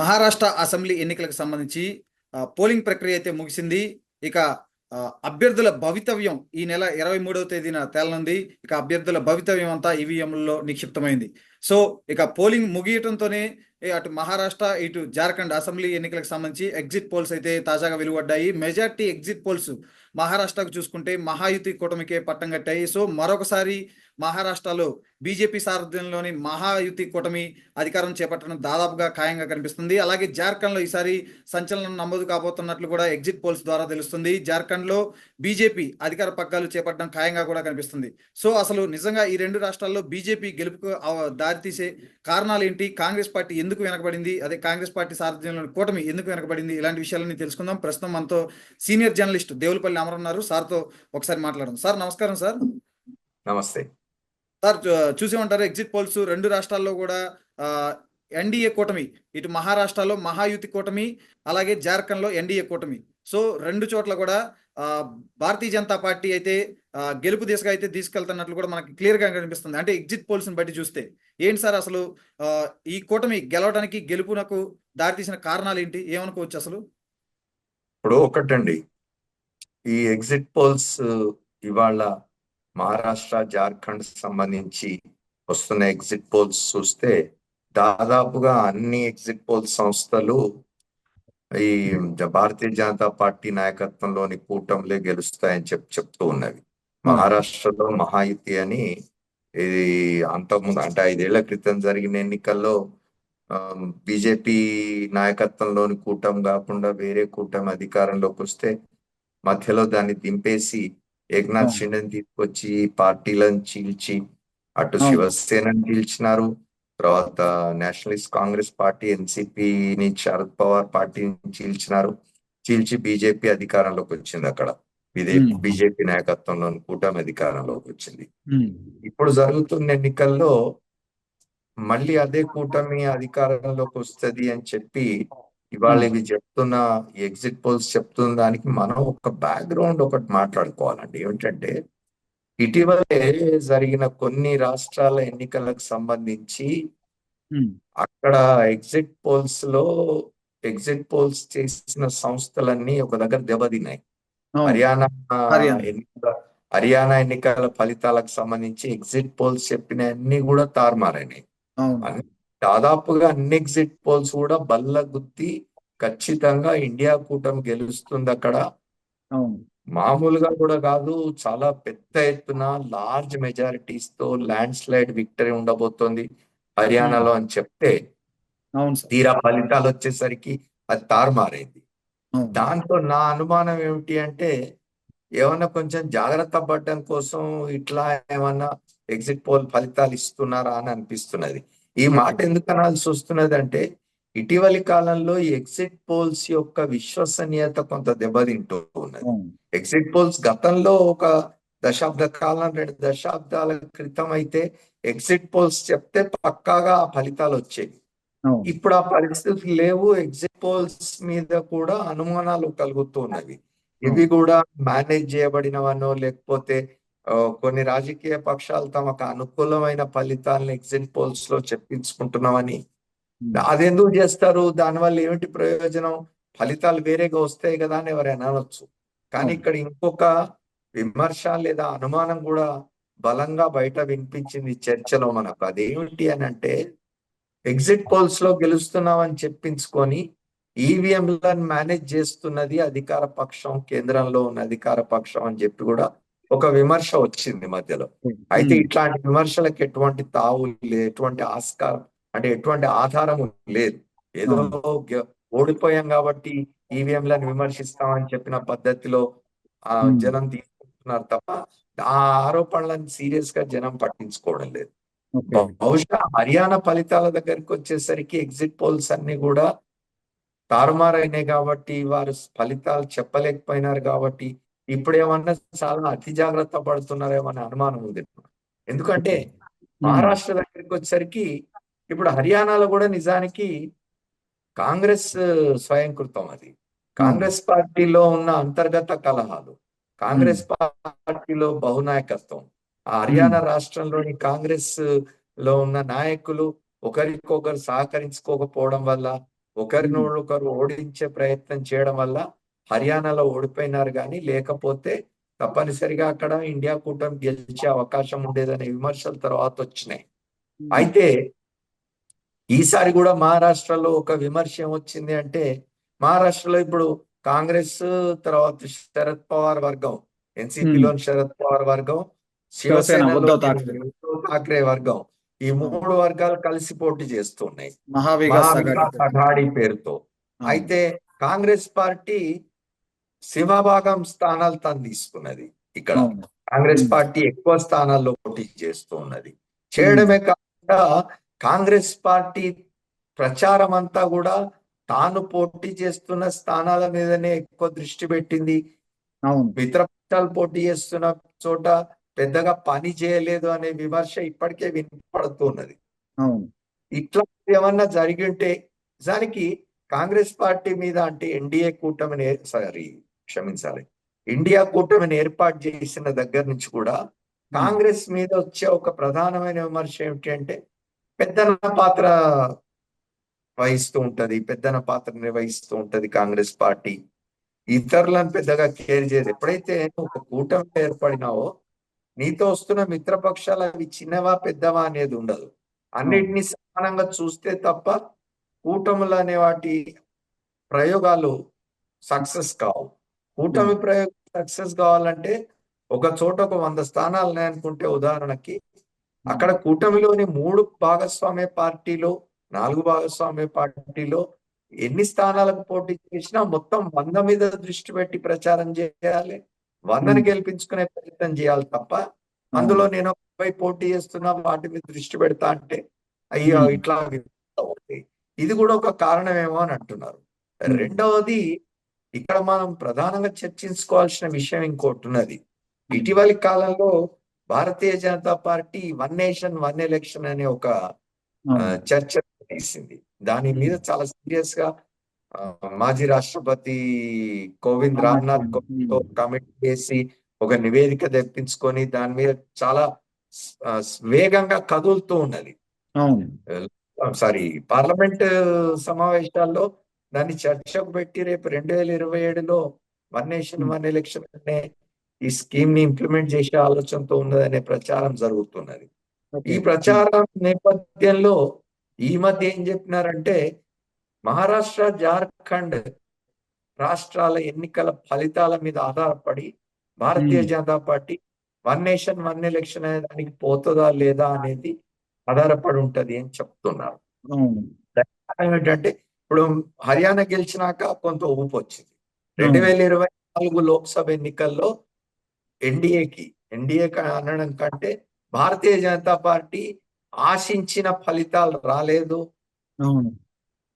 Maharashtra assembly ఎన్నికలకు సంబంధించి polling ప్రక్రియ అయితే ముగిసింది. ఇక అభ్యర్థుల భవితవ్యం ఈ నెల ఇరవై మూడవ తేదీన తేలనుంది. ఇక అభ్యర్థుల భవితవ్యం అంతా ఈవీఎంలలో నిక్షిప్తమైంది. సో ఇక పోలింగ్ ముగియటంతోనే అటు మహారాష్ట్ర ఇటు జార్ఖండ్ అసెంబ్లీ ఎన్నికలకు సంబంధించి ఎగ్జిట్ పోల్స్ అయితే తాజాగా వెలువడ్డాయి. మెజార్టీ ఎగ్జిట్ పోల్స్ మహారాష్ట్రకు చూసుకుంటే మహాయుతి కూటమికే పట్టం కట్టాయి. సో మరొకసారి మహారాష్ట్రలో బీజేపీ సారథ్యంలోని మహాయుతి కూటమి అధికారం చేపట్టడం దాదాపుగా ఖాయంగా కనిపిస్తుంది. అలాగే జార్ఖండ్లో ఈసారి సంచలనం నమోదు కాబోతున్నట్లు కూడా ఎగ్జిట్ పోల్స్ ద్వారా తెలుస్తుంది. జార్ఖండ్లో బీజేపీ అధికార పగ్గాలు చేపట్టడం ఖాయంగా కూడా కనిపిస్తుంది. సో అసలు నిజంగా ఈ రెండు రాష్ట్రాల్లో బీజేపీ గెలుపుకు దారితీసే కారణాలు ఏంటి? కాంగ్రెస్ పార్టీ ఎందుకు వెనకబడింది? అదే కాంగ్రెస్ పార్టీ సారథ్యంలోని కూటమి ఎందుకు వెనకబడింది? ఇలాంటి విషయాలన్నీ తెలుసుకుందాం. ప్రస్తుతం మనతో సీనియర్ జర్నలిస్ట్ దేవులపల్లి అమర్ ఉన్నారు. సార్తో ఒకసారి మాట్లాడదాం. సార్ నమస్కారం సార్. నమస్తే. సార్ చూసే ఉంటారు ఎగ్జిట్ పోల్స్ రెండు రాష్ట్రాల్లో కూడా ఎన్డీఏ కూటమి ఇటు మహారాష్ట్రలో మహాయుతి కూటమి అలాగే జార్ఖండ్లో ఎన్డీఏ కూటమి. సో రెండు చోట్ల కూడా భారతీయ జనతా పార్టీ అయితే గెలుపు దిశగా అయితే తీసుకెళ్తున్నట్లు కూడా మనకి క్లియర్గా కనిపిస్తుంది. అంటే ఎగ్జిట్ పోల్స్ బట్టి చూస్తే ఏంటి సార్ అసలు ఈ కూటమి గెలవడానికి గెలుపునకు దారితీసిన కారణాలు ఏంటి? ఏమనుకోవచ్చు అసలు? ఇప్పుడు ఒకటండి. ఈ ఎగ్జిట్ పోల్స్ ఇవాళ మహారాష్ట్ర జార్ఖండ్ సంబంధించి వస్తున్న ఎగ్జిట్ పోల్స్ చూస్తే దాదాపుగా అన్ని ఎగ్జిట్ పోల్ సంస్థలు ఈ భారతీయ జనతా పార్టీ నాయకత్వంలోని కూటమిలే గెలుస్తాయని చెప్ చెప్తూ ఉన్నవి. మహారాష్ట్రలో మహాయుతి అని ఇది అంతకుముందు అంటే ఐదేళ్ళ క్రితం జరిగిన ఎన్నికల్లో బీజేపీ నాయకత్వంలోని కూటమి కాకుండా వేరే కూటమి అధికారంలోకి వస్తే మధ్యలో దాన్ని దింపేసి ఏక్నాథ్. షిండేని తీసుకొచ్చి పార్టీలను చీల్చి అటు. శివసేనని చీల్చినారు తర్వాత నేషనలిస్ట్ కాంగ్రెస్ పార్టీ ఎన్సిపిని శరద్ పవార్ పార్టీని చీల్చినారు చీల్చి బీజేపీ అధికారంలోకి వచ్చింది అక్కడ. బీజేపీ నాయకత్వంలోని కూటమి అధికారంలోకి వచ్చింది ఇప్పుడు జరుగుతున్న ఎన్నికల్లో మళ్ళీ అదే కూటమి అధికారంలోకి వస్తది అని చెప్పి ఇవాళ. ఇవి చెప్తున్న ఎగ్జిట్ పోల్స్ చెప్తున్న దానికి మనం ఒక బ్యాక్గ్రౌండ్ ఒకటి మాట్లాడుకోవాలండి ఏమిటంటే ఇటీవలే జరిగిన కొన్ని రాష్ట్రాల ఎన్నికలకు సంబంధించి అక్కడ ఎగ్జిట్ పోల్స్లో ఎగ్జిట్ పోల్స్ చేసిన సంస్థలన్నీ ఒక దగ్గర దెబ్బతిన్నాయి. హర్యానా హర్యానా. ఎన్నికల హర్యానా ఎన్నికల ఫలితాలకు సంబంధించి ఎగ్జిట్ పోల్స్ చెప్పిన అన్ని కూడా తారుమారైనాయి దాదాపుగా అన్ని ఎగ్జిట్ పోల్స్ కూడా బల్ల గుద్ది ఖచ్చితంగా ఇండియా కూటమి గెలుస్తుంది అక్కడ. మామూలుగా కూడా కాదు చాలా పెద్ద ఎత్తున లార్జ్ మెజారిటీస్తో ల్యాండ్ స్లైడ్ విక్టరీ ఉండబోతోంది హర్యానాలో అని చెప్తే తీరా ఫలితాలు వచ్చేసరికి అది తారుమారైంది. దాంతో నా అనుమానం ఏమిటి అంటే ఏమన్నా కొంచెం జాగ్రత్త పడడం కోసం ఇట్లా ఏమన్నా ఎగ్జిట్ పోల్ ఫలితాలు ఇస్తున్నారా అని అనిపిస్తున్నది. ఈ మాట ఎందుకు అనాల్సి వస్తున్నది అంటే ఇటీవలి కాలంలో ఎగ్జిట్ పోల్స్ యొక్క విశ్వసనీయత కొంత దెబ్బతింటూ ఉన్నది. ఎగ్జిట్ పోల్స్ గతంలో ఒక దశాబ్ద కాలం రెండు దశాబ్దాల క్రితం అయితే ఎగ్జిట్ పోల్స్ చెప్తే పక్కాగా ఆ ఫలితాలు వచ్చేవి. ఇప్పుడు ఆ పరిస్థితులు లేవు ఎగ్జిట్ పోల్స్ మీద కూడా అనుమానాలు కలుగుతూ ఉన్నవి. ఇవి కూడా మేనేజ్ చేయబడినవనో లేకపోతే కొన్ని రాజకీయ పక్షాలు తమకు అనుకూలమైన ఫలితాలను ఎగ్జిట్ పోల్స్లో చెప్పించుకుంటున్నామని అదెందుకు చేస్తారు? దానివల్ల ఏమిటి ప్రయోజనం? ఫలితాలు వేరేగా వస్తాయి కదా అని ఎవరైనా అనొచ్చు. కానీ అవును. ఇక్కడ ఇంకొక విమర్శ లేదా అనుమానం కూడా బలంగా బయట వినిపించింది చర్చలో మనకు. అదేమిటి అని అంటే ఎగ్జిట్ పోల్స్లో గెలుస్తున్నామని చెప్పించుకొని ఈవీఎంలను మేనేజ్ చేస్తున్నది అధికార పక్షం కేంద్రంలో ఉన్న అధికార పక్షం అని చెప్పి కూడా ఒక విమర్శ వచ్చింది మధ్యలో. అయితే ఇట్లాంటి విమర్శలకు ఎటువంటి తావు లేదు ఎటువంటి ఆస్కారం అంటే ఎటువంటి ఆధారం లేదు. ఏదో ఓడిపోయాం కాబట్టి ఈవీఎంలను విమర్శిస్తామని చెప్పిన పద్ధతిలో ఆ. జనం తీసుకుంటున్నారు తప్ప ఆ ఆరోపణలను సీరియస్గా జనం పట్టించుకోవడం లేదు. బహుశా హర్యానా ఫలితాల దగ్గరికి వచ్చేసరికి ఎగ్జిట్ పోల్స్ అన్ని కూడా తారుమారైనాయి కాబట్టి వారు ఫలితాలు చెప్పలేకపోయినారు కాబట్టి ఇప్పుడు ఏమన్నా చాలా అతి జాగ్రత్త పడుతున్నారేమో అనే అనుమానం ఉంది. ఎందుకంటే మహారాష్ట్ర దగ్గరికి వచ్చేసరికి ఇప్పుడు హర్యానాలో కూడా నిజానికి కాంగ్రెస్ స్వయంకృతం అది. కాంగ్రెస్ పార్టీలో ఉన్న అంతర్గత కలహాలు కాంగ్రెస్ పార్టీలో బహునాయకత్వం ఆ హర్యానా రాష్ట్రంలోని కాంగ్రెస్లో ఉన్న నాయకులు ఒకరికొకరు సహకరించుకోకపోవడం వల్ల ఒకరిని మ్మ్. ఒకరు ఓడించే ప్రయత్నం చేయడం వల్ల హర్యానాలో ఓడిపోయినారు కానీ లేకపోతే తప్పనిసరిగా అక్కడ ఇండియా కూటమి గెలిచే అవకాశం ఉండేదనే విమర్శలు తర్వాత వచ్చినాయి. అయితే ఈసారి కూడా మహారాష్ట్రలో ఒక విమర్శ ఏమొచ్చింది అంటే మహారాష్ట్రలో ఇప్పుడు కాంగ్రెస్ తర్వాత శరద్ పవార్ వర్గం ఎన్సీపీలో శరద్ పవార్ వర్గం శివసేన, ఠాక్రే. వర్గం ఈ మూడు వర్గాలు కలిసి పోటీ చేస్తున్నాయి. మహావికాస్ అఘాడీ పేరుతో. అయితే కాంగ్రెస్ పార్టీ సింహభాగం స్థానాలు తను తీసుకున్నది ఇక్కడ. కాంగ్రెస్. పార్టీ ఎక్కువ స్థానాల్లో పోటీ చేస్తూ ఉన్నది. చేయడమే కాకుండా కాంగ్రెస్ పార్టీ ప్రచారం అంతా కూడా తాను పోటీ చేస్తున్న స్థానాల మీదనే ఎక్కువ దృష్టి పెట్టింది. అవును. మిత్రపక్షాలు పోటీ చేస్తున్న చోట పెద్దగా పని చేయలేదు అనే విమర్శ ఇప్పటికే వినపడుతున్నది. ఇట్లా ఏమన్నా జరిగి ఉంటే నిజానికి కాంగ్రెస్ పార్టీ మీద అంటే ఎన్డీఏ కూటమిని సారీ క్షమించాలి. ఇండియా కూటమిని ఏర్పాటు చేసిన దగ్గర నుంచి కూడా కాంగ్రెస్ మీద వచ్చే ఒక ప్రధానమైన విమర్శ ఏమిటి అంటే పెద్దన పాత్ర వహిస్తూ ఉంటది పెద్దన పాత్ర నిర్వహిస్తూ ఉంటది కాంగ్రెస్ పార్టీ. ఇతరులను పెద్దగా కేర్ చేయదు. ఎప్పుడైతే ఒక కూటమి ఏర్పడినావో నీతో వస్తున్న మిత్రపక్షాలు అవి చిన్నవా పెద్దవా అనేది ఉండదు. అన్నిటినీ సమానంగా చూస్తే తప్ప కూటములు అనే వాటి ప్రయోగాలు సక్సెస్ కావు. కూటమి ప్రయోగం సక్సెస్ కావాలంటే ఒక చోట ఒక వంద స్థానాలు ఉన్నాయనుకుంటే ఉదాహరణకి అక్కడ కూటమిలోని మూడు భాగస్వామ్య పార్టీలు నాలుగు భాగస్వామ్య పార్టీలో ఎన్ని స్థానాలకు పోటీ చేసినా మొత్తం వంద మీద దృష్టి పెట్టి ప్రచారం చేయాలి వందని. గెలిపించుకునే ప్రయత్నం చేయాలి తప్ప అందులో నేను ఒకపై పోటీ చేస్తున్నా వాటి మీద దృష్టి పెడతా అంటే అయ్యో. ఇట్లా ఇది కూడా ఒక కారణమేమో అని అంటున్నారు. రెండవది ఇక్కడ మనం ప్రధానంగా చర్చించుకోవాల్సిన విషయం ఇంకోటి ఉన్నది. ఇటీవలి కాలంలో Bharatiya Janata Party one nation one election అనే ఒక. చర్చ తీసింది దాని మీద చాలా సీరియస్గా మాజీ రాష్ట్రపతి కోవింద్ రామ్నాథ్ కోవింద్. కమిటీ చేసి ఒక నివేదిక తెప్పించుకొని దాని మీద చాలా వేగంగా కదులుతూ ఉన్నది. సారీ పార్లమెంట్ సమావేశాల్లో దాన్ని చర్చకు పెట్టి రేపు రెండు వేల ఇరవై ఏడులో one nation Hmm. One election అనే ఈ స్కీమ్ని ఇంప్లిమెంట్ చేసే ఆలోచనతో ఉన్నదనే ప్రచారం జరుగుతున్నది. ఈ ప్రచారం నేపథ్యంలో ఈ మధ్య ఏం చెప్పినారంటే మహారాష్ట్ర జార్ఖండ్ రాష్ట్రాల ఎన్నికల ఫలితాల మీద ఆధారపడి Bharatiya Hmm. Janata Party one nation one election అనే దానికి పోతుందా లేదా అనేది ఆధారపడి ఉంటది అని చెప్తున్నారు కారణం ఏంటంటే ఇప్పుడు హర్యానా గెలిచినాక కొంత ఊపు వచ్చింది రెండు వేల ఇరవై నాలుగు లోక్సభ ఎన్నికల్లో ఎన్డీఏకి ఎన్డీఏ అనడం కంటే భారతీయ జనతా పార్టీ ఆశించిన ఫలితాలు రాలేదు.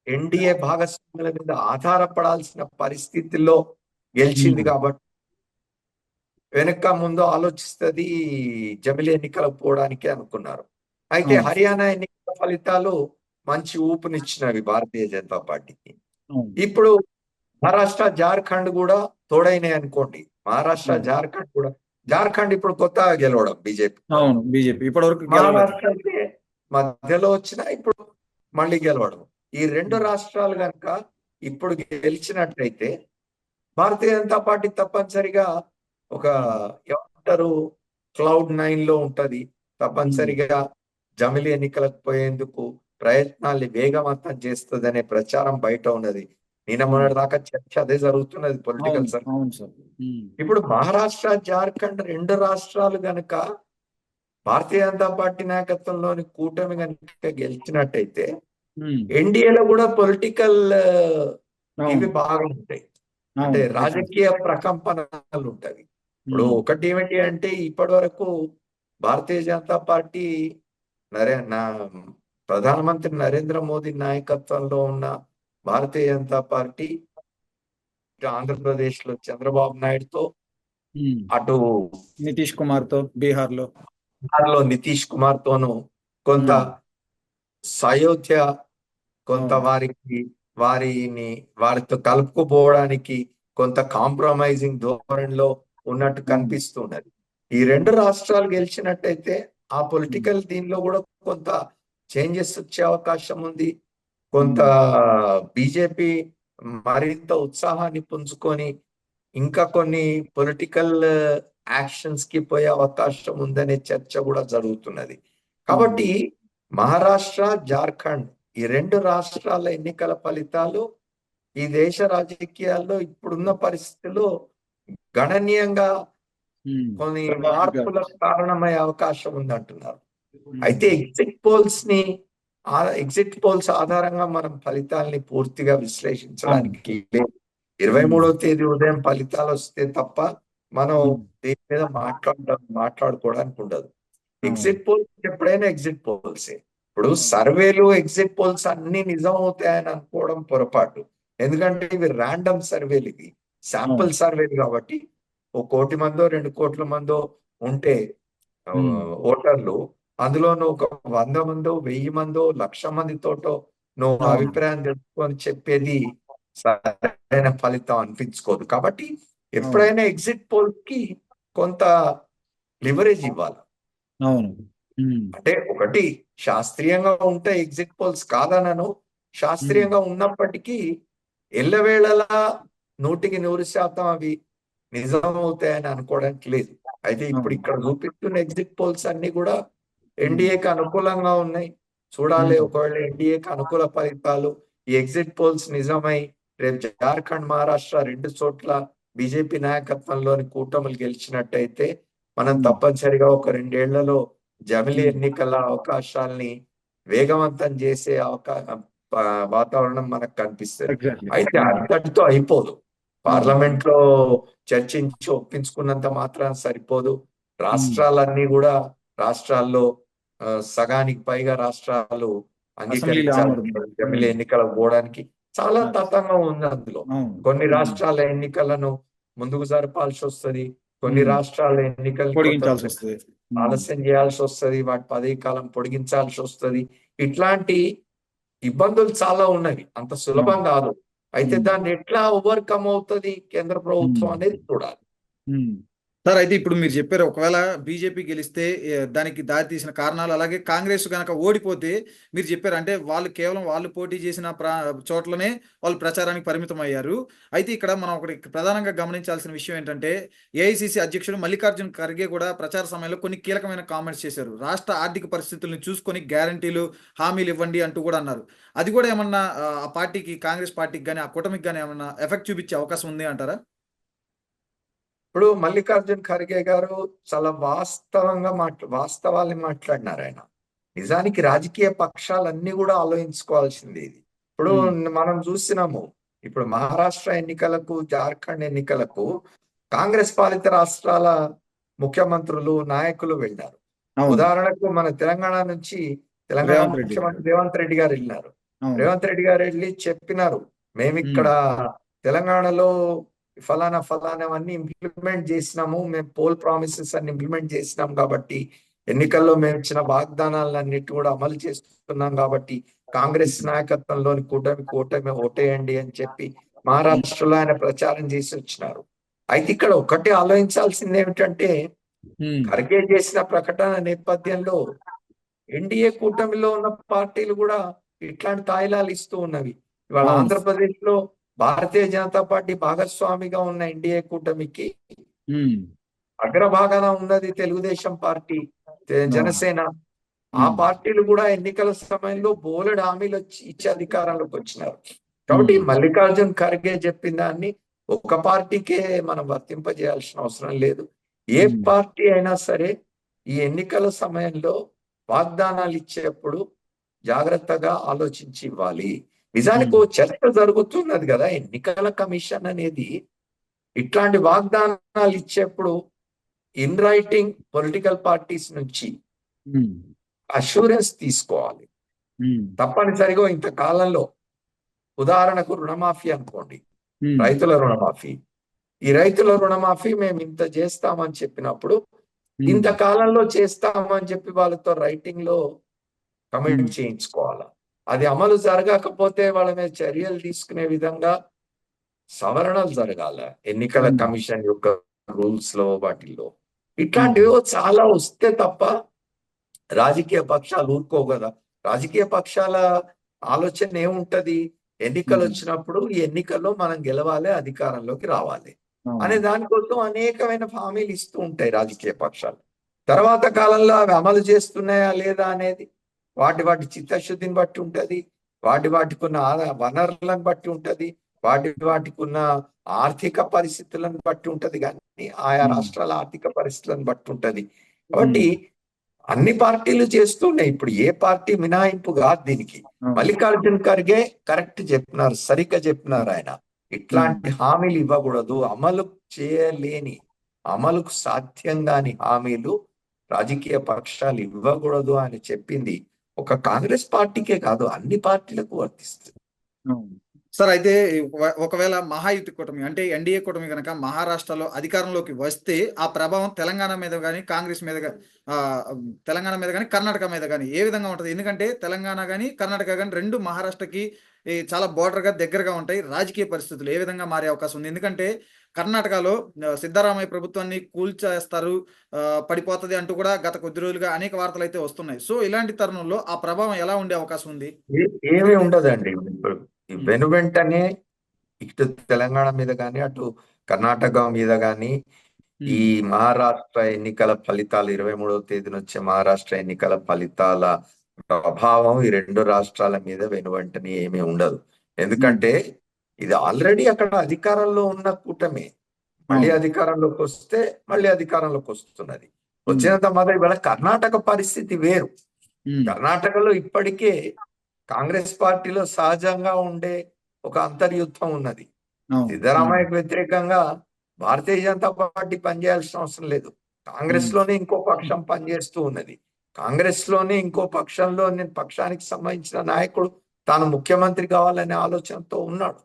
ఎన్డీఏ భాగస్వాముల మీద ఆధారపడాల్సిన పరిస్థితుల్లో గెలిచింది. కాబట్టి వెనక ముందు ఆలోచిస్తుంది జమిలి ఎన్నికలకు పోవడానికి అనుకున్నారు. అయితే. హర్యానా ఎన్నికల ఫలితాలు మంచి ఊపునిచ్చినవి భారతీయ జనతా పార్టీకి. ఇప్పుడు మహారాష్ట్ర జార్ఖండ్ కూడా తోడైనాయి అనుకోండి. మహారాష్ట్ర. జార్ఖండ్ కూడా జార్ఖండ్ ఇప్పుడు కొత్తగా గెలవడం బీజేపీ. అవును బీజేపీ ఇప్పటి వరకు మహారాష్ట్ర మధ్యలో వచ్చినా ఇప్పుడు మళ్ళీ గెలవడం. ఈ రెండు. రాష్ట్రాలు కనుక ఇప్పుడు గెలిచినట్లయితే భారతీయ జనతా పార్టీ తప్పనిసరిగా ఒక ఏమంటారు క్లౌడ్ నైన్లో ఉంటది. తప్పనిసరిగా జమిలి ఎన్నికలకు పోయేందుకు ప్రయత్నాల్ని వేగవంతం చేస్తుంది అనే ప్రచారం బయట ఉన్నది. నిన్న మొన్నటి దాకా చర్చ అదే జరుగుతున్నది పొలిటికల్ సర్కిల్. ఇప్పుడు మహారాష్ట్ర జార్ఖండ్ రెండు రాష్ట్రాలు గనుక భారతీయ జనతా పార్టీ నాయకత్వంలోని కూటమి కనుక గెలిచినట్టయితే. ఎన్డీఏలో కూడా పొలిటికల్ ఇవి బాగా ఉంటాయి. అంటే రాజకీయ ప్రకంపనలు ఉంటాయి. ఇప్పుడు. ఒకటి ఏమిటి అంటే ఇప్పటి వరకు భారతీయ జనతా పార్టీ నరే నా ప్రధానమంత్రి నరేంద్ర మోదీ నాయకత్వంలో ఉన్న భారతీయ జనతా పార్టీ ఆంధ్రప్రదేశ్లో చంద్రబాబు నాయుడుతో. అటు నితీష్ కుమార్తో బీహార్లో బీహార్లో నితీష్ కుమార్ తోను కొంత. సయోధ్య కొంత. వారికి వారిని వారితో కలుపుకుపోవడానికి కొంత కాంప్రమైజింగ్ ధోరణిలో ఉన్నట్టు కనిపిస్తున్నది ఈ రెండు రాష్ట్రాలు గెలిచినట్టయితే ఆ పొలిటికల్ దీనిలో కూడా కొంత చేంజెస్ వచ్చే అవకాశం ఉంది. కొంత బీజేపీ మరింత ఉత్సాహాన్ని పుంజుకొని ఇంకా కొన్ని పొలిటికల్ యాక్షన్స్కి పోయే అవకాశం ఉందనే చర్చ కూడా జరుగుతున్నది. కాబట్టి మహారాష్ట్ర జార్ఖండ్ ఈ రెండు రాష్ట్రాల ఎన్నికల ఫలితాలు ఈ దేశ రాజకీయాల్లో ఇప్పుడున్న పరిస్థితుల్లో గణనీయంగా కొన్ని మార్పులకు కారణమయ్యే అవకాశం ఉంది అంటున్నారు అయితే ఎగ్జిట్ పోల్స్ని ఎగ్జిట్ పోల్స్ ఆధారంగా మనం ఫలితాల్ని పూర్తిగా విశ్లేషించడానికి లేదు. ఇరవై మూడవ తేదీ ఉదయం ఫలితాలు వస్తే తప్ప మనం దీని మీద మాట్లాడ మాట్లాడుకోవడానికి ఉండదు. ఎగ్జిట్ పోల్స్ ఎప్పుడైనా ఎగ్జిట్ పోల్సే ఇప్పుడు సర్వేలు ఎగ్జిట్ పోల్స్ అన్ని నిజం అవుతాయని అనుకోవడం పొరపాటు. ఎందుకంటే ఇవి ర్యాండమ్ సర్వేలు ఇవి శాంపుల్ సర్వేలు కాబట్టి ఓ కోటి మందో రెండు కోట్ల మందో ఉంటే Hmm. ఓటర్లు అందులో నువ్వు ఒక వంద మందో వెయ్యి మందో లక్ష మందితోటో నువ్వు. అభిప్రాయం తెలుసుకొని చెప్పేది సరైన ఫలితం అనిపించుకోదు. కాబట్టి ఎప్పుడైనా ఎగ్జిట్ పోల్కి కొంత లివరేజ్ ఇవ్వాలి. అవును. అంటే ఒకటి శాస్త్రీయంగా ఉంటే ఎగ్జిట్ పోల్స్ కాదనను. శాస్త్రీయంగా ఉన్నప్పటికీ ఎల్లవేళలా నూటికి నూరు శాతం అవి నిజం అవుతాయని అనుకోవడానికి లేదు. అయితే ఇప్పుడు ఇక్కడ చూపిస్తున్న ఎగ్జిట్ పోల్స్ అన్ని కూడా ఎన్డీఏకి అనుకూలంగా ఉన్నాయి చూడాలి Hmm. ఒకవేళ ఎన్డీఏకి అనుకూల ఫలితాలు ఈ ఎగ్జిట్ పోల్స్ నిజమై రేపు జార్ఖండ్ మహారాష్ట్ర రెండు చోట్ల బీజేపీ నాయకత్వంలోని కూటములు గెలిచినట్టయితే మనం Hmm. తప్పనిసరిగా ఒక రెండేళ్ళలో జమిలీ Hmm. ఎన్నికల అవకాశాల్ని వేగవంతం చేసే అవకా ఆ, వాతావరణం మనకు కనిపిస్తుంది. అయితే అంతటితో అయిపోదు పార్లమెంట్లో చర్చించి ఒప్పించుకున్నంత మాత్రం సరిపోదు రాష్ట్రాలన్నీ కూడా రాష్ట్రాల్లో సగానికి పైగా రాష్ట్రాలు అంగీకరించాలి ఎన్నికలకు పోవడానికి చాలా తతంగం ఉంది అందులో. కొన్ని రాష్ట్రాల ఎన్నికలను ముందుకు జరపాల్సి వస్తది కొన్ని. రాష్ట్రాల ఎన్నికలు పొడిగించాల్సి వస్తుంది. ఉమ్, ఆలస్యం చేయాల్సి వస్తది వాటి పదవి కాలం పొడిగించాల్సి వస్తది. ఇట్లాంటి ఇబ్బందులు చాలా ఉన్నవి. అంత సులభం కాదు. అయితే. దాన్ని ఎట్లా ఓవర్కమ్ అవుతది కేంద్ర ప్రభుత్వం. అనేది చూడాలి. సార్ అయితే ఇప్పుడు మీరు చెప్పారు ఒకవేళ బీజేపీ గెలిస్తే దానికి దారి తీసిన కారణాలు అలాగే కాంగ్రెస్ కనుక ఓడిపోతే మీరు చెప్పారు అంటే వాళ్ళు కేవలం వాళ్ళు పోటీ చేసిన చోట్లనే వాళ్ళు ప్రచారానికి పరిమితం అయ్యారు అయితే ఇక్కడ మనం ఒకటి ప్రధానంగా గమనించాల్సిన విషయం ఏంటంటే ఏఐసిసి అధ్యక్షుడు మల్లికార్జున్ ఖర్గే కూడా ప్రచార సమయంలో కొన్ని కీలకమైన కామెంట్స్ చేశారు. రాష్ట్ర ఆర్థిక పరిస్థితులను చూసుకొని గ్యారంటీలు హామీలు ఇవ్వండి అంటూ కూడా అన్నారు. అది కూడా ఏమన్నా ఆ, ఆ పార్టీకి కాంగ్రెస్ పార్టీకి కానీ ఆ కూటమికి కానీ ఏమన్నా ఎఫెక్ట్ చూపించే అవకాశం ఉంది అంటారా? ఇప్పుడు మల్లికార్జున్ ఖర్గే గారు చాలా వాస్తవంగా మాట్లా వాస్తవాల్ని మాట్లాడినారు ఆయన. నిజానికి రాజకీయ పక్షాలన్నీ కూడా ఆలోచించుకోవాల్సింది ఇది. ఇప్పుడు. మనం చూసినాము ఇప్పుడు మహారాష్ట్ర ఎన్నికలకు జార్ఖండ్ ఎన్నికలకు కాంగ్రెస్ పాలిత రాష్ట్రాల ముఖ్యమంత్రులు నాయకులు వెళ్ళారు ఉదాహరణకు మన తెలంగాణ నుంచి తెలంగాణ ముఖ్యమంత్రి రేవంత్ రెడ్డి గారు వెళ్ళినారు. రేవంత్ రెడ్డి గారు వెళ్ళి చెప్పినారు మేము ఇక్కడ తెలంగాణలో ఫలానా ఫలానా అన్ని ఇంప్లిమెంట్ చేసినాము. మేము పోల్ ప్రామిసెస్ అన్ని ఇంప్లిమెంట్ చేసినాం కాబట్టి ఎన్నికల్లో మేము ఇచ్చిన వాగ్దానాలన్నిటి కూడా అమలు చేస్తున్నాం కాబట్టి కాంగ్రెస్ నాయకత్వంలోని కూటమి కూటమి ఓటేయండి అని చెప్పి మహారాష్ట్రలో ఆయన ప్రచారం చేసి వచ్చినారు. అయితే ఇక్కడ ఒకటి ఆలోచించాల్సింది ఏమిటంటే ఖర్గే చేసిన ప్రకటన నేపథ్యంలో ఎన్డీఏ కూటమిలో ఉన్న పార్టీలు కూడా ఇట్లాంటి తాయిలాలు ఇస్తూ ఉన్నవి. ఇవాళ. ఆంధ్రప్రదేశ్లో భారతీయ జనతా పార్టీ భాగస్వామిగా ఉన్న ఎన్డీఏ కూటమికి అగ్రభాగాన ఉన్నది తెలుగుదేశం పార్టీ జనసేన ఆ. పార్టీలు కూడా ఎన్నికల సమయంలో బోలెడు హామీలు వచ్చి ఇచ్చే అధికారంలోకి వచ్చినారు కాబట్టి. మల్లికార్జున్ ఖర్గే చెప్పిన దాన్ని ఒక పార్టీకే మనం వర్తింపజేయాల్సిన అవసరం లేదు ఏ. పార్టీ అయినా సరే ఈ ఎన్నికల సమయంలో వాగ్దానాలు ఇచ్చేప్పుడు జాగ్రత్తగా ఆలోచించి ఇవ్వాలి నిజానికి ఓ చర్చ జరుగుతున్నది కదా ఎన్నికల కమిషన్ అనేది. ఇట్లాంటి వాగ్దానాలు ఇచ్చేప్పుడు ఇన్ రైటింగ్ పొలిటికల్ పార్టీస్ నుంచి అష్యూరెన్స్ తీసుకోవాలి. తప్పనిసరిగా ఇంత కాలంలో ఉదాహరణకు రుణమాఫీ అనుకోండి రైతుల రుణమాఫీ. ఈ రైతుల రుణమాఫీ మేము ఇంత చేస్తామని చెప్పినప్పుడు ఇంత కాలంలో చేస్తామని చెప్పి వాళ్ళతో రైటింగ్లో కమెంట్. చేయించుకోవాలి? అది అమలు జరగకపోతే వాళ్ళ మీద చర్యలు తీసుకునే విధంగా సవరణలు జరగాల ఎన్నికల. కమిషన్ యొక్క రూల్స్లో వాటిల్లో ఇట్లాంటివి చాలా వస్తే తప్ప రాజకీయ పక్షాలు ఊరుకో కదా రాజకీయ పక్షాల ఆలోచన ఏముంటది ఎన్నికలు. వచ్చినప్పుడు ఈ ఎన్నికల్లో మనం గెలవాలి అధికారంలోకి రావాలి. అనే దానికోసం అనేకమైన హామీలు ఇస్తూ ఉంటాయి రాజకీయ పక్షాలు తర్వాత కాలంలో అవి అమలు చేస్తున్నాయా లేదా అనేది వాటి వాటి చిత్తశుద్ధిని బట్టి ఉంటది. వాటి వాటికి ఉన్న వనరులను బట్టి ఉంటది. వాటి వాటికి ఉన్న ఆర్థిక పరిస్థితులను బట్టి ఉంటది. కానీ ఆయా. రాష్ట్రాల ఆర్థిక పరిస్థితులను బట్టి ఉంటది. కాబట్టి అన్ని పార్టీలు చేస్తున్నాయి ఇప్పుడు ఏ పార్టీ మినహాయింపు కాదు దీనికి. మల్లికార్జున్ ఖర్గే కరెక్ట్ చెప్పినారు సరిగ్గా చెప్పినారు ఆయన. ఇట్లాంటి హామీలు ఇవ్వకూడదు. అమలు చేయలేని అమలుకు సాధ్యం కాని హామీలు రాజకీయ పక్షాలు ఇవ్వకూడదు అని చెప్పింది ఒక కాంగ్రెస్ పార్టీకే కాదు అన్ని పార్టీలకు వర్తిస్తుంది. సార్ అయితే ఒకవేళ మహాయుతి కూటమి అంటే ఎన్డీఏ కూటమి కనుక మహారాష్ట్రలో అధికారంలోకి వస్తే ఆ ప్రభావం తెలంగాణ మీద కానీ కాంగ్రెస్ మీద తెలంగాణ మీద కానీ కర్ణాటక మీద కానీ ఏ విధంగా ఉంటుంది? ఎందుకంటే తెలంగాణ కానీ కర్ణాటక కానీ రెండు మహారాష్ట్రకి చాలా border గా దగ్గరగా ఉంటాయి. రాజకీయ పరిస్థితులు ఏ విధంగా మారే అవకాశం ఉంది? ఎందుకంటే కర్ణాటకలో సిద్ధరామయ్య ప్రభుత్వాన్ని కూల్చేస్తారు పడిపోతది అంటూ కూడా గత కొద్ది రోజులుగా అనేక వార్తలు అయితే వస్తున్నాయి. సో ఇలాంటి తరుణంలో ఆ ప్రభావం ఎలా ఉండే అవకాశం ఉంది? ఏమీ ఉండదండి. వెను వెంటనే ఇటు తెలంగాణ మీద కానీ అటు కర్ణాటక మీద కానీ ఈ మహారాష్ట్ర ఎన్నికల ఫలితాలు ఇరవై మూడవ తేదీన వచ్చే మహారాష్ట్ర ఎన్నికల ఫలితాల ప్రభావం ఈ రెండు రాష్ట్రాల మీద వెను వెంటనే ఏమీ ఉండదు. ఎందుకంటే ఇది ఆల్రెడీ అక్కడ అధికారంలో ఉన్న కూటమి. మళ్ళీ. అధికారంలోకి వస్తే మళ్ళీ అధికారంలోకి వస్తున్నది. వచ్చినంత మాత్రం ఇవాళ కర్ణాటక పరిస్థితి వేరు. కర్ణాటకలో ఇప్పటికే కాంగ్రెస్ పార్టీలో సహజంగా ఉండే ఒక అంతర్యుద్ధం ఉన్నది. సిద్ధరామయ్యకు వ్యతిరేకంగా భారతీయ జనతా పార్టీ పనిచేయాల్సిన అవసరం లేదు. కాంగ్రెస్. లోనే ఇంకో పక్షం పనిచేస్తూ ఉన్నది. కాంగ్రెస్లోనే ఇంకో పక్షంలో నేను పక్షానికి సంబంధించిన నాయకుడు తాను ముఖ్యమంత్రి కావాలనే ఆలోచనతో ఉన్నాడు.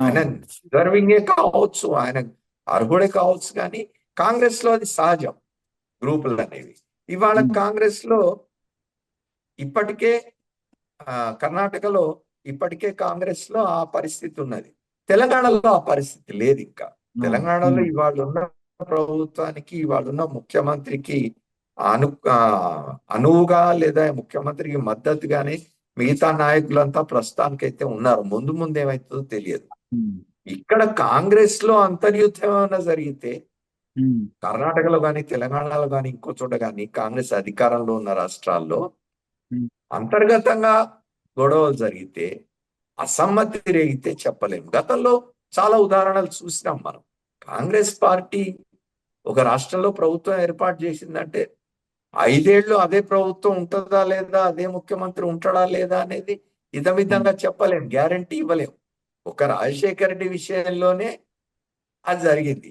ఆయన అవును. డిజర్వింగే కావచ్చు ఆయన అర్హుడే కావచ్చు కానీ కాంగ్రెస్లో అది సహజం. గ్రూపులు అనేవి. ఇవాళ. కాంగ్రెస్లో ఇప్పటికే కర్ణాటకలో ఇప్పటికే కాంగ్రెస్లో ఆ పరిస్థితి ఉన్నది. తెలంగాణలో ఆ పరిస్థితి లేదు ఇంకా. తెలంగాణలో ఇవాళ ఉన్న ప్రభుత్వానికి ఇవాళ ఉన్న ముఖ్యమంత్రికి అను అనువుగా లేదా ముఖ్యమంత్రికి మద్దతుగానే మిగతా నాయకులంతా ప్రస్తుతానికైతే ఉన్నారు. ముందు ముందు ఏమవుతుందో తెలియదు. ఇక్కడ కాంగ్రెస్లో అంతర్యుద్ధం ఏమైనా జరిగితే కర్ణాటకలో కానీ తెలంగాణలో కానీ ఇంకో చోట కానీ కాంగ్రెస్ అధికారంలో ఉన్న రాష్ట్రాల్లో. అంతర్గతంగా గొడవలు జరిగితే అసమ్మతి రేగితే చెప్పలేం. గతంలో చాలా ఉదాహరణలు చూసినాం మనం. కాంగ్రెస్ పార్టీ ఒక రాష్ట్రంలో ప్రభుత్వం ఏర్పాటు చేసిందంటే ఐదేళ్ళు అదే ప్రభుత్వం ఉంటుందా లేదా అదే ముఖ్యమంత్రి ఉంటాడా లేదా అనేది ఇదమిదంగా చెప్పలేం గ్యారంటీ ఇవ్వలేం. ఒక రాజశేఖర రెడ్డి విషయంలోనే అది జరిగింది.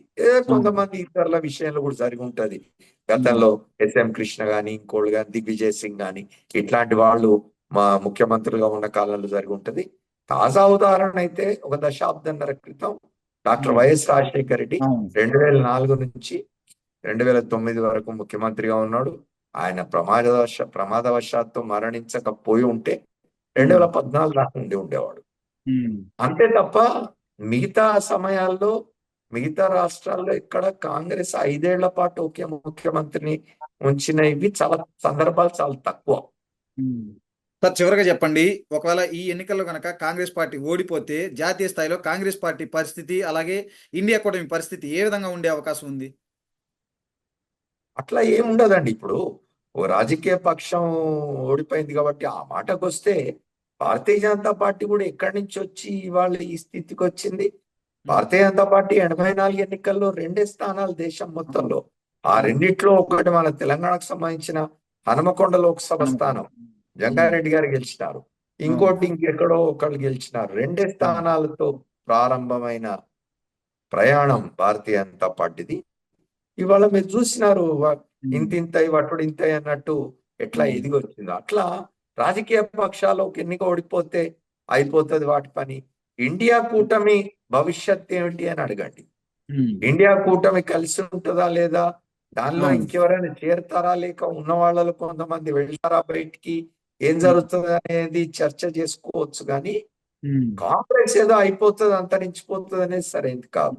కొంతమంది ఇతరుల విషయంలో కూడా జరిగి ఉంటది. గతంలో ఎస్ఎం కృష్ణ గాని ఇంకోళ్ళు గాని దిగ్విజయ్ సింగ్ గాని ఇట్లాంటి వాళ్ళు మా ముఖ్యమంత్రులుగా ఉన్న కాలంలో జరిగి ఉంటది. తాజా ఉదాహరణ అయితే ఒక దశాబ్దన్నర క్రితం డాక్టర్ వైఎస్ రాజశేఖర రెడ్డి. రెండు వేల నాలుగు నుంచి రెండు వేల తొమ్మిది వరకు ముఖ్యమంత్రిగా ఉన్నాడు. ఆయన ప్రమాదవశ ప్రమాదవశాత్తు మరణించకపోయి ఉంటే రెండు వేల పద్నాలుగు దాకా ఉండి ఉండేవాడు. అంతే తప్ప మిగతా సమయాల్లో మిగతా రాష్ట్రాల్లో ఇక్కడ కాంగ్రెస్ ఐదేళ్ళ పాటు ఒకే ముఖ్యమంత్రిని ఉంచిన ఇవి చాలా సందర్భాలు చాలా తక్కువ. సార్ చివరిగా చెప్పండి. ఒకవేళ ఈ ఎన్నికల్లో కనుక కాంగ్రెస్ పార్టీ ఓడిపోతే జాతీయ స్థాయిలో కాంగ్రెస్ పార్టీ పరిస్థితి అలాగే ఇండియా కూటమి పరిస్థితి ఏ విధంగా ఉండే అవకాశం ఉంది? అట్లా ఏముండదండి. ఇప్పుడు ఓ రాజకీయ పక్షం ఓడిపోయింది కాబట్టి ఆ మాటకు వస్తే భారతీయ జనతా పార్టీ కూడా ఎక్కడి నుంచి వచ్చి ఇవాళ ఈ స్థితికి వచ్చింది భారతీయ జనతా పార్టీ ఎనభై నాలుగు ఎన్నికల్లో రెండే స్థానాలు దేశం మొత్తంలో. ఆ రెండిట్లో ఒకటి మన తెలంగాణకు సంబంధించిన హనుమకొండ లోక్సభ స్థానం. జంగారెడ్డి గారు గెలిచినారు. ఇంకోటి ఇంకెక్కడో ఒకళ్ళు గెలిచినారు. రెండే స్థానాలతో ప్రారంభమైన ప్రయాణం భారతీయ జనతా పార్టీది. ఇవాళ మీరు చూసినారు ఇంత ఇంత వటుడు ఇంత అన్నట్టు ఎట్లా. ఎదిగి వచ్చిందో అట్లా రాజకీయ పక్షాలు ఒక ఎన్నిక ఓడిపోతే అయిపోతుంది వాటి పని. ఇండియా కూటమి భవిష్యత్ ఏమిటి అని అడగండి. ఇండియా కూటమి కలిసి ఉంటుందా లేదా? దానిలో. ఇంకెవరైనా చేరతారా లేక ఉన్న వాళ్ళలో కొంతమంది వెళ్తారా బయటికి? ఏం జరుగుతుంది అనేది చర్చ చేసుకోవచ్చు కానీ కాంగ్రెస్ ఏదో అయిపోతుంది అంతరించిపోతుంది అనేది సరైనది కాదు.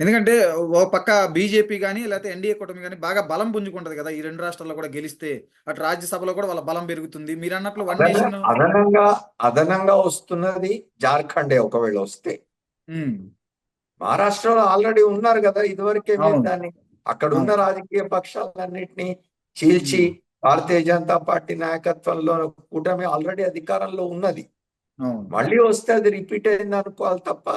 ఎందుకంటే ఓ పక్క బీజేపీ కానీ లేకపోతే ఎన్డీఏ కూటమి కానీ బాగా బలం పుంజుకుంటది కదా. ఈ రెండు రాష్ట్రాల్లో కూడా గెలిస్తే అటు రాజ్యసభలో కూడా వాళ్ళ బలం పెరుగుతుంది. మీరు అన్నట్లు వన్ అదన- నేషన్ అదనంగా అదనంగా వస్తున్నది జార్ఖండే ఒకవేళ వస్తే. మహారాష్ట్రలో ఆల్రెడీ ఉన్నారు కదా ఇదివరకే. దాన్ని. అక్కడ ఉన్న రాజకీయ పక్షాలన్నిటినీ చీల్చి భారతీయ జనతా పార్టీ నాయకత్వంలో కూటమి ఆల్రెడీ అధికారంలో ఉన్నది. మళ్ళీ వస్తే అది రిపీట్ అయింది అనుకోవాలి తప్ప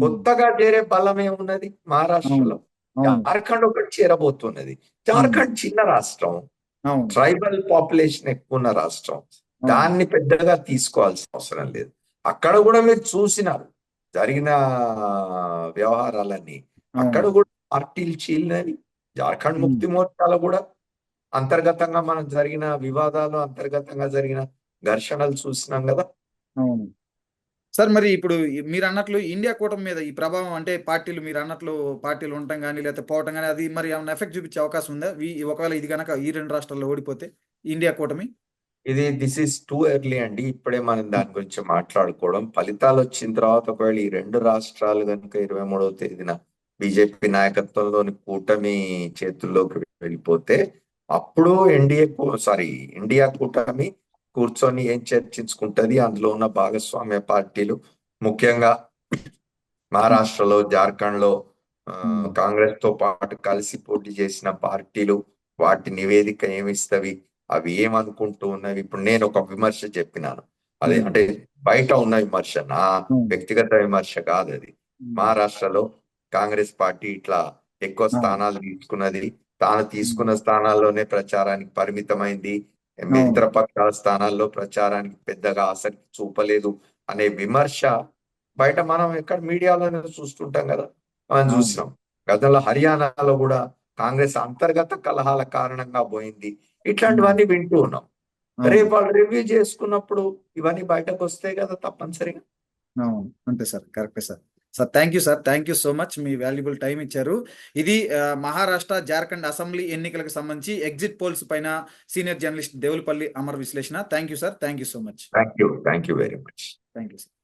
కొత్తగా చేరే బలమే ఉన్నది మహారాష్ట్రలో. జార్ఖండ్ ఒకటి చేరబోతున్నది. జార్ఖండ్ చిన్న రాష్ట్రం. ట్రైబల్ పాపులేషన్ ఎక్కువ ఉన్న రాష్ట్రం దాన్ని పెద్దగా తీసుకోవాల్సిన అవసరం లేదు. అక్కడ కూడా మీరు చూసినారు. జరిగిన వ్యవహారాలన్నీ. అక్కడ కూడా పార్టీలు చీలినవి. జార్ఖండ్. ముక్తి మోర్చాలో కూడా అంతర్గతంగా మనం జరిగిన వివాదాలు అంతర్గతంగా జరిగిన ఘర్షణలు చూసినాం కదా. సార్ మరి ఇప్పుడు మీరు అన్నట్లు ఇండియా కూటమి మీద ఈ ప్రభావం అంటే పార్టీలు మీరు అన్నట్లు పార్టీలు ఉండటం కానీ లేకపోతే పోవటం కానీ అది మరి ఏమైనా ఎఫెక్ట్ చూపించే అవకాశం ఉందా? ఒకవేళ ఇది కనుక ఈ రెండు రాష్ట్రాల్లో ఓడిపోతే ఇండియా కూటమి? ఇది దిస్ ఈస్ టూ ఎర్లీ అండి. ఇప్పుడే మనం దాని గురించి మాట్లాడుకోవడం. ఫలితాలు వచ్చిన తర్వాత ఒకవేళ ఈ రెండు రాష్ట్రాలు కనుక ఇరవై మూడవ తేదీన బీజేపీ నాయకత్వంలోని కూటమి చేతుల్లోకి వెళ్ళిపోతే అప్పుడు ఎన్డీఏ సారీ ఇండియా కూటమి కూర్చొని ఏం చర్చించుకుంటది? అందులో ఉన్న భాగస్వామ్య పార్టీలు ముఖ్యంగా మహారాష్ట్రలో జార్ఖండ్లో. కాంగ్రెస్తో పాటు కలిసి పోటీ చేసిన పార్టీలు వాటి నివేదిక ఏమిస్తవి? అవి ఏమనుకుంటూ ఉన్నవి? ఇప్పుడు నేను ఒక విమర్శ చెప్పినాను. అదే. అంటే బయట ఉన్న విమర్శ నా. వ్యక్తిగత విమర్శ కాదు అది. మహారాష్ట్రలో కాంగ్రెస్ పార్టీ ఇట్లా ఎక్కువ స్థానాలు తీసుకున్నది. తాను తీసుకున్న స్థానాల్లోనే ప్రచారానికి పరిమితమైంది. ఇతర పక్షాల స్థానాల్లో ప్రచారానికి పెద్దగా ఆసక్తి చూపలేదు అనే విమర్శ బయట మనం ఎక్కడ మీడియాలోనే చూస్తుంటాం కదా. మనం. చూసినాం. గతంలో హర్యానాలో కూడా కాంగ్రెస్ అంతర్గత కలహాల కారణంగా పోయింది. ఇట్లాంటివన్నీ వింటూ ఉన్నాం. రేపు వాళ్ళు రివ్యూ చేసుకున్నప్పుడు ఇవన్నీ బయటకు వస్తాయి కదా తప్పనిసరిగా. అంతే సార్. కరెక్టే sir. Sir thank you sir. Thank you so much me valuable time ఇచ్చారు. ఇది మహారాష్ట్ర జార్ఖండ్ అసెంబ్లీ ఎన్నికలకు సంబంధించి ఎగ్జిట్ పోల్స్ పైన సీనియర్ జర్నలిస్ట్ దేవులపల్లి అమర్ విశ్లేషణ. Thank you sir thank you so much thank you thank you very much thank you sir